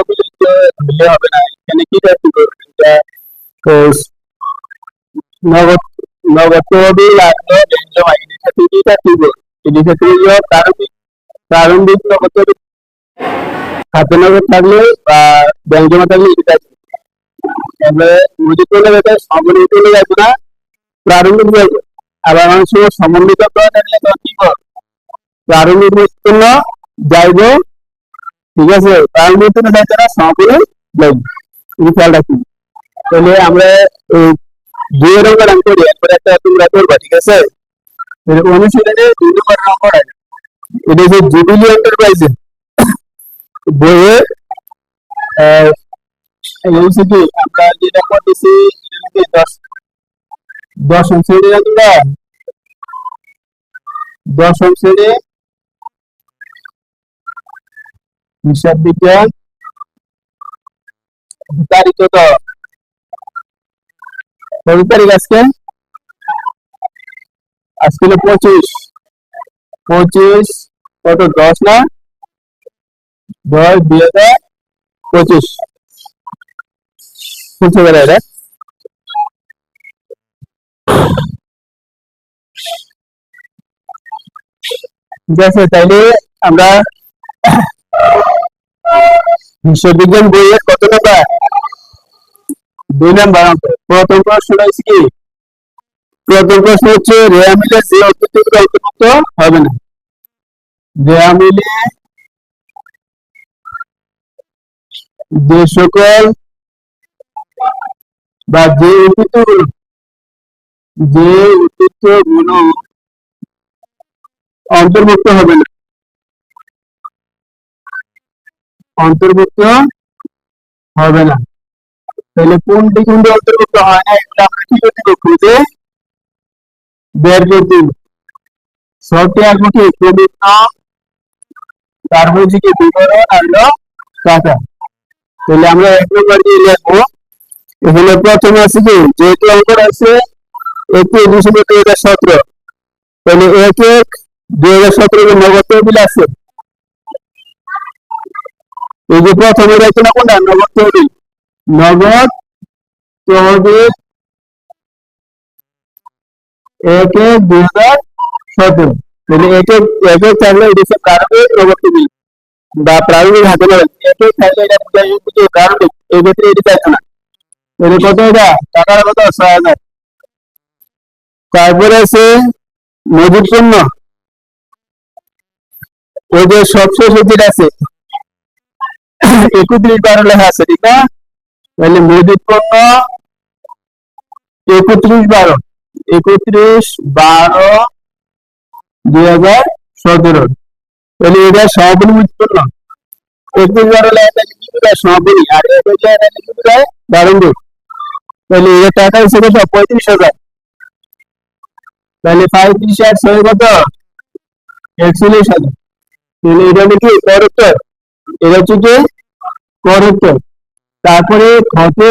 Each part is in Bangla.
অভিযোগ হবে না। এখানে কি নগদ নগদ প্রারম্ভিক থাকলে বা ব্যাংক জমা থাকলে এটি চাকরি সমন্বিত হলে যাবে না, প্রারম্ভিক যাবে। আবার সমন্বিত কি প্রারম্ভিক জন্য যাইব ঠিক আছে? যাইতে না সমাপনী যাইব এই খেয়াল রাখি তাহলে আমরা দুই নম্বর অঙ্ক করি একবার একটা তোমরা করবা, ঠিক আছে? অনুশীলনে দুই নম্বর অঙ্ক হয়। এটা হচ্ছে জুবিলি এন্টারপ্রাইজ বইয়ে এই আমরা যেটা করতেছি দশ। দশম শ্রেণি আমরা দশম শ্রেণি হিসাব বিজ্ঞান, তারিখ কত? কত তারিখ আজকে? আজকে হলো পঁচিশ। পঁচিশ কত, দশ না? দশ দুই হাজার পঁচিশ। বুঝতে পারে এটা ঠিক আছে তাইলে আমরা হিসাব বিজ্ঞান বইয়ের কত নাম্বার দুই নাম্বার প্রথম প্রশ্ন হচ্ছে কি? প্রথম প্রশ্ন হচ্ছে রেয়া মিলে যে অত্যুত্তর অন্তর্ভুক্ত হবে না? রেয়া মিলে যে সকল বা যে উদ্ভিদ যে উদ্ভিদগুলো অন্তর্ভুক্ত হবে না। অন্তর্ভুক্ত হবে না। তাহলে কোনটি কোনটি অন্তর্ভুক্ত হয়? না এগুলো আমরা কি করতে খুঁজে বের করতে সবটি আসব কি? প্রবৃত্ত তারপর হচ্ছে কি? বিবরণ আর হলো টাকা তাহলে আমরা এক নম্বর দিয়ে লিখব। এখানে প্রথমে আছে কি? যেহেতু অঙ্কর আছে একটি ডিসেম্বর দুই হাজার সতেরো। তাহলে এক এক দুই হাজার সতেরো নগদ তহবিল আছে। এই যে প্রথমে রয়েছে না কোনটা নগদ তহবিল নগদ তহবিল এক দুই হাজার সতেরো তাহলে এক এক থাকলে এটা হচ্ছে প্রারম্ভিক নগদ তহবিল বা প্রারম্ভিক হাতে নেবেন এক থাকলে এটা বোঝা প্রারম্ভিক এই ক্ষেত্রে এটা চাইছে না তাহলে কত এটা টাকার কত ছয় হাজার তারপরে আছে মজুদ পণ্য ওই যে সবশেষ যেটা আছে একত্রিশ আছে, ঠিক না তাহলে পণ্য একত্রিশ বারো একত্রিশ বারো দুই হাজার সতেরো। তাহলে এটা মজুদ পণ্য একত্রিশ বারো বোঝায় আর প্রারম্ভিক তাহলে এর টাকা পঁয়ত্রিশ হাজার। তাহলে পঁয়ত্রিশ আর ছয় কত? একচল্লিশ হাজার। তাহলে এটা হলো কি? করোত্তর এটা হচ্ছে কি করোত্তর তারপরে খতে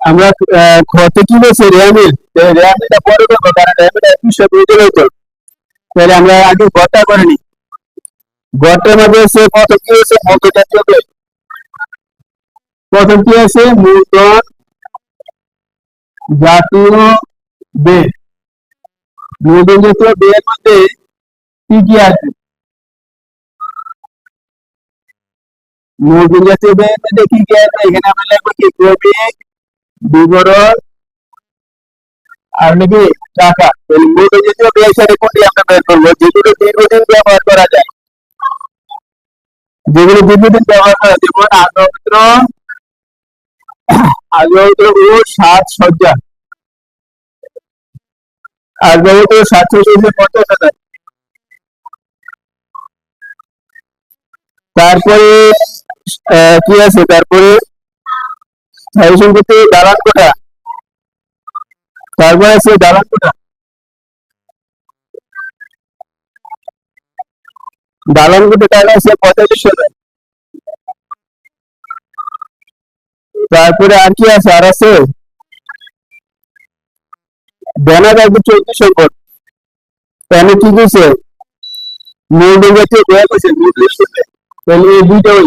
আমরা খতে কি বলছি? র্যামিলটা পরে করব, কারণ হতো তাহলে আমরা আগে গড়টা করে নিই। মধ্যে হচ্ছে কত কি মধ্য জাতীয় বেগ প্রথম কি আছে মূলধন জাতীয় বেগ। মূলধন জাতীয় বেগের মধ্যে কি কি আছে আর নাকি টাকা। তাহলে আমরা বের করব? যেগুলো দীর্ঘদিন ব্যবহার করা যায়। যেগুলো ব্যবহার করা যেমন আগত্র আগত্র ও সাত সজ্জা আগত্র সাত পঞ্চাশ হাজার। তারপরে কি আছে? তারপরে দালান কোঠা। তারপরে আছে দালান কোঠা। দালান কোঠা টাকা আছে পঁয়তাল্লিশ হাজার। তারপরে আর কি আছে? আর আছে? ব্যানার আছে চৌত্রিশ সম্পদ এখানে কি দিছে? মূল্য জাতীয় ব্যয় করছে তাহলে এই দুইটা ওই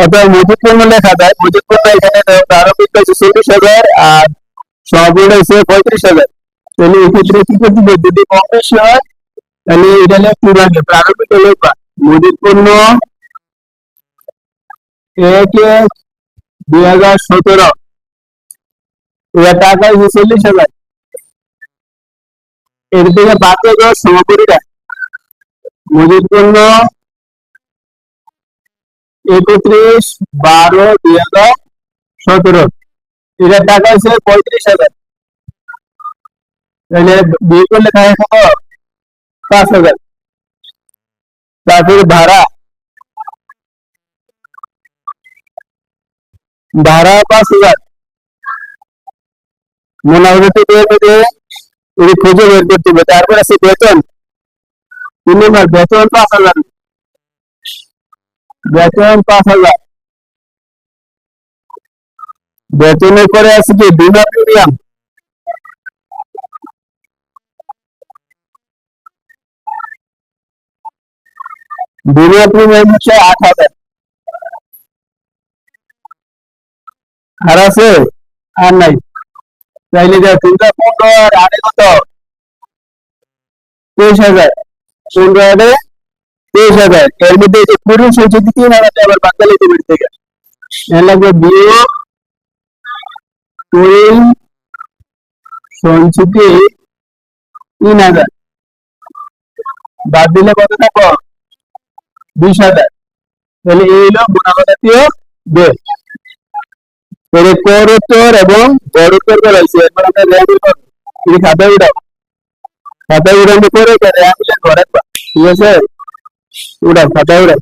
অথবা মজুদ পণ্য লেখা যায়। মজুদ পণ্য এখানে প্রারম্ভিক হচ্ছে চল্লিশ হাজার আর সমাপন হচ্ছে পঁয়ত্রিশ হাজার। তাহলে একত্রিশ, বারো, দুই হাজার সতেরো। এটার টাকা হচ্ছে পঁয়ত্রিশ হাজার। তাহলে বিয়ে করলে টাকা কত পাঁচ হাজার। তারপরে ভাড়া। ভাড়া পাঁচ হাজার। মোনাফাতে বের করে এটি খুঁজে বের করতে হবে। তারপর আছে বেতন। তিন নম্বর, বেতন পাঁচ হাজার। বেতন পাঁচ হাজার। বেতনের পরে আছে কি? বিমা প্রিমিয়াম বিমা প্রিমিয়াম হচ্ছে আট হাজার। আর আছে? আর নাই। তাইলে যা, তিনটা পনেরো আর আড়ে কত? তেইশ হাজার। পনেরো আড়ে হাজার এর মধ্যে পুরুষ হাজার টাকা আবার দেবের থেকে। সঞ্চিতি তিন হাজার বাদ দিলে কত থাকো বিশ হাজার। তাহলে এই হলো জাতীয় ব্যয় এর কর উত্তর এবং বড় উত্তর করাইছে এরপর আমরা র্যাঙ্ক করে। র্যাঙ্ক ঘরে ঠিক আছে? Europa, de